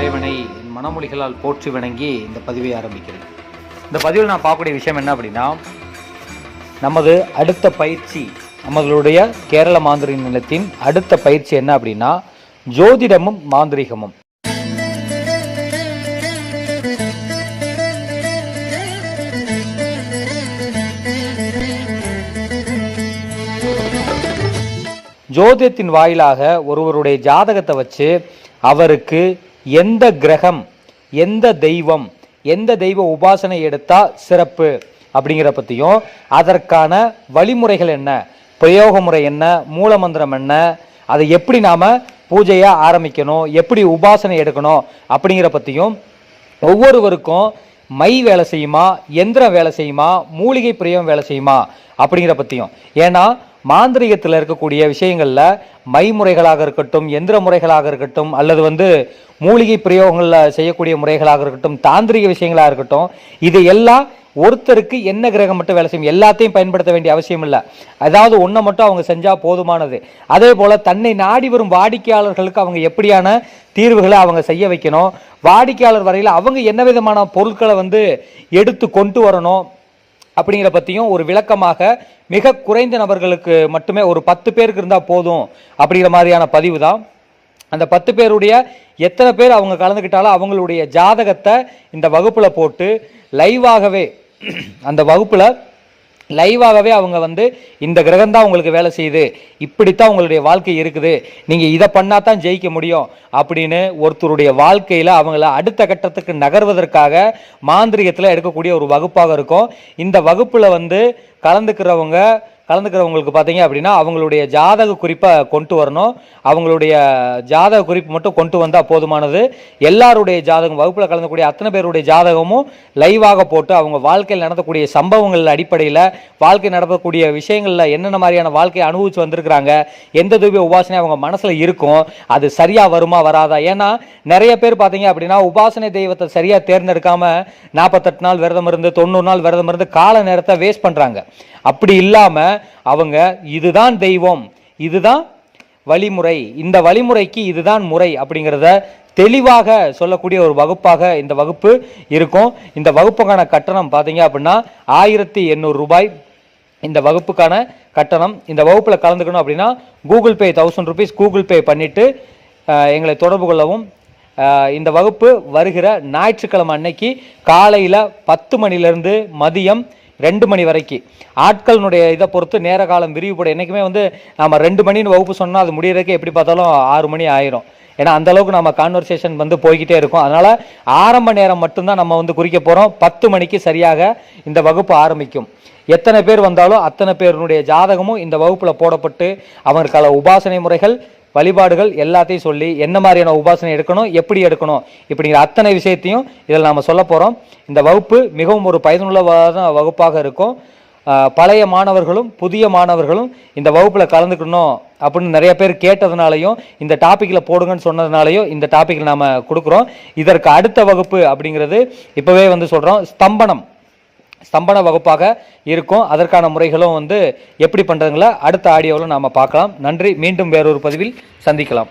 இறைவனை என் மனமொழிகளால் போற்றி வணங்கி இந்த பதிவை ஆரம்பிக்கிறேன். இந்த பதிவில் நான் பார்க்கக்கூடிய விஷயம் என்ன அப்படின்னா நமது அடுத்த பயிற்சி நம்மளுடைய கேரள மாந்திரிக நிலத்தின் அடுத்த பயிற்சி என்ன அப்படின்னா ஜோதிடமும் மாந்திரிகமும். ஜோதிடத்தின் வாயிலாக ஒருவருடைய ஜாதகத்தை வச்சு அவருக்கு எந்த கிரகம் எந்த தெய்வம் எந்த தெய்வ உபாசனை எடுத்தால் சிறப்பு அப்படிங்கிற பற்றியும் அதற்கான வழிமுறைகள் என்ன பிரயோக முறை என்ன மூலமந்திரம் என்ன அதை எப்படி நாம் பூஜையை ஆரம்பிக்கணும் எப்படி உபாசனை எடுக்கணும் அப்படிங்கிற பற்றியும் ஒவ்வொருவருக்கும் மை வேலை செய்யுமா எந்திரம் வேலை செய்யுமா மூலிகை பிரியம் வேலை செய்யுமா அப்படிங்கிற பற்றியும் ஏன்னா மாந்திரிகத்தில் இருக்கக்கூடிய விஷயங்களில் மைமுறைகளாக இருக்கட்டும் எந்திர முறைகளாக இருக்கட்டும் அல்லது வந்து மூலிகை பிரயோகங்களில் செய்யக்கூடிய முறைகளாக இருக்கட்டும் தாந்திரிக விஷயங்களாக இருக்கட்டும் இது எல்லாம் ஒருத்தருக்கு என்ன கிரகம் மட்டும் வேலை செய்யும்? எல்லாத்தையும் பயன்படுத்த வேண்டிய அவசியம் இல்லை. அதாவது ஒன்றை மட்டும் அவங்க செஞ்சால் போதுமானது. அதே போல் தன்னை நாடி வரும் வாடிக்கையாளர்களுக்கு அவங்க எப்படியான தீர்வுகளை அவங்க செய்ய வைக்கணும்? வாடிக்கையாளர் வரையில் அவங்க என்ன விதமான பொருட்களை வந்து எடுத்து கொண்டு வரணும்? அப்படிங்கிற பற்றியும் ஒரு விளக்கமாக மிக குறைந்த நபர்களுக்கு மட்டுமே ஒரு பத்து பேருக்கு இருந்தால் போதும் அப்படிங்கிற மாதிரியான பதிவு தான் அந்த பத்து பேருடைய எத்தனை பேர் அவங்க கலந்துக்கிட்டாலும் அவங்களுடைய ஜாதகத்தை இந்த வகுப்பில் போட்டு லைவாகவே அந்த வகுப்பில் லைவாகவே அவங்க வந்து இந்த கிரகம் தான் உங்களுக்கு வேலை செய்யுது. இப்படித்தான் உங்களுடைய வாழ்க்கை இருக்குது. நீங்கள் இதை பண்ணால் தான் ஜெயிக்க முடியும். அப்படின்னு ஒருத்தருடைய வாழ்க்கையில் அவங்கள அடுத்த கட்டத்துக்கு நகர்வதற்காக மாந்திரிகத்தில் எடுக்கக்கூடிய ஒரு வகுப்பாக இருக்கும். இந்த வகுப்பில் வந்து கலந்துக்கிறவங்க கலந்துக்கிறவங்களுக்கு பார்த்தீங்க அப்படின்னா அவங்களுடைய ஜாதக குறிப்பை கொண்டு வரணும். அவங்களுடைய ஜாதக குறிப்பு மட்டும் கொண்டு வந்தால் போதுமானது. எல்லாருடைய ஜாதகம் வகுப்பில் கலந்துக்கூடிய அத்தனை பேருடைய ஜாதகமும் லைவாக போட்டு அவங்க வாழ்க்கையில் நடத்தக்கூடிய சம்பவங்கள் அடிப்படையில் வாழ்க்கை நடக்கக்கூடிய விஷயங்களில் என்னென்ன மாதிரியான வாழ்க்கையை அனுபவிச்சு வந்திருக்கிறாங்க எந்த தூபி உபாசனை அவங்க மனசில் இருக்கும் அது சரியாக வருமா வராதா? ஏன்னா நிறைய பேர் பார்த்தீங்க அப்படின்னா உபாசனை தெய்வத்தை சரியாக தேர்ந்தெடுக்காமல் நாற்பத்தெட்டு நாள் விரதம் இருந்து தொண்ணூறு நாள் விரதம் இருந்து கால நேரத்தை வேஸ்ட் பண்ணுறாங்க அப்படி இல்லாமல் அவங்க இதுதான் தெய்வம் இதுதான் வழிமுறை இந்த வழிமுறைக்கு இதுதான் முறை அப்படிங்கிறத தெளிவாக சொல்லக்கூடிய ஒரு வகுப்பாக இந்த வகுப்பு இருக்கும். இந்த வகுப்புக்கான கட்டணம் பார்த்தீங்க அப்படின்னா ஆயிரத்தி எண்ணூறு ரூபாய். இந்த வகுப்புக்கான கட்டணம் இந்த வகுப்பில் கலந்துக்கணும் அப்படின்னா Google Pay thousand rupees Google Pay பண்ணிவிட்டு எங்களை தொடர்பு கொள்ளவும். இந்த வகுப்பு வருகிற ஞாயிற்றுக்கிழமை அன்னைக்கு காலையில் பத்து மணிலேருந்து மதியம் ரெண்டு மணி வரைக்கும் ஆட்களினுடைய இதை பொறுத்து நேர காலம் விரிவுபடும் என்றைக்குமே வந்து நம்ம ரெண்டு மணின்னு வகுப்பு சொன்னால் அது முடியறதுக்கு எப்படி பார்த்தாலும் ஆறு மணி ஆயிரும். ஏன்னா அந்த அளவுக்கு நம்ம கான்வர்சேஷன் வந்து போய்கிட்டே இருக்கும். அதனால் ஆரம்ப நேரம் மட்டும்தான் நம்ம வந்து குறிக்க போகிறோம் பத்து மணிக்கு சரியாக இந்த வகுப்பு ஆரம்பிக்கும். எத்தனை பேர் வந்தாலும் அத்தனை பேருடைய ஜாதகமும் இந்த வகுப்பில் போடப்பட்டு அவர்களுக்கான உபாசனை முறைகள் வழிபாடுகள் எல்லாத்தையும் சொல்லி என்ன மாதிரியான உபாசனை எடுக்கணும் எப்படி எடுக்கணும் இப்படிங்கிற அத்தனை விஷயத்தையும் இதில் நாம் சொல்ல போகிறோம் இந்த வகுப்பு மிகவும் ஒரு பயனுள்ள வகுப்பாக இருக்கும். பழைய மாணவர்களும் புதிய மாணவர்களும் இந்த வகுப்பில் கலந்துக்கணும் அப்படின்னு நிறைய பேர் கேட்டதுனாலையும் இந்த டாப்பிக்கில் போடுங்கன்னு சொன்னதுனாலையும் இந்த டாப்பிக்கில் நாம் கொடுக்குறோம். இதற்கு அடுத்த வகுப்பு அப்படிங்கிறது இப்போவே வந்து சொல்கிறோம் ஸ்தம்பனம். ஸ்தம்பன வகுப்பாக இருக்கும். அதற்கான முறைகளும் வந்து எப்படி பண்ணுறதுங்களா அடுத்த ஆடியோவில் நாம் பார்க்கலாம். நன்றி. மீண்டும் வேறொரு பதிவில் சந்திக்கலாம்.